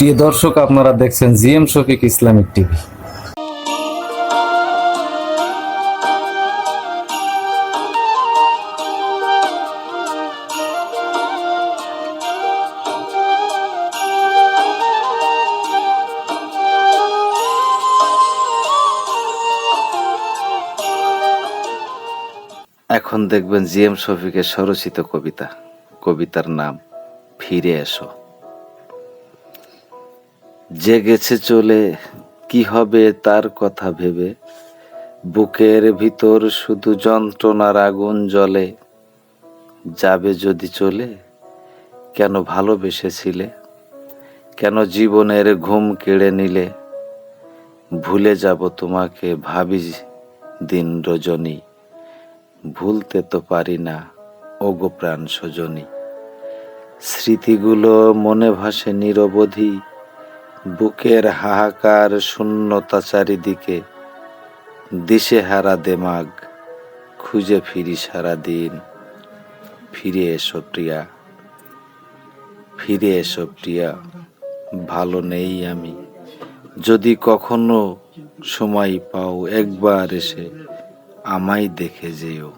প্রিয় দর্শক, আপনারা দেখছেন জিএম শফিক ইসলামিক টিভি। এখন দেখবেন জিএম শফিকের স্বরচিত কবিতা। কবিতার নাম, ফিরে এসো। যে গেছে চলে, কি হবে তার কথা ভেবে? বুকের ভিতর শুধু যন্ত্রণার আগুন জ্বলে। যাবে যদি চলে, কেন ভালোবেসেছিলে? কেন জীবনের ঘুম কেড়ে নিলে? ভুলে যাব তোমাকে ভাবি দিন রজনী। ভুলতে তো পারি না, ওগো প্রাণ সজনী। স্মৃতিগুলো মনে ভাসে নিরবধি বুকের হাহাকার শূন্যতা চারিদিকে, দিশেহারা দেমাগ, খুঁজে ফিরি সারা দিন ফিরে এসো প্রিয়া, ফিরে এসো প্রিয়া, ভালো নেই আমি। যদি কখনো সময় পাও একবার এসে, আমায় দেখে যেও।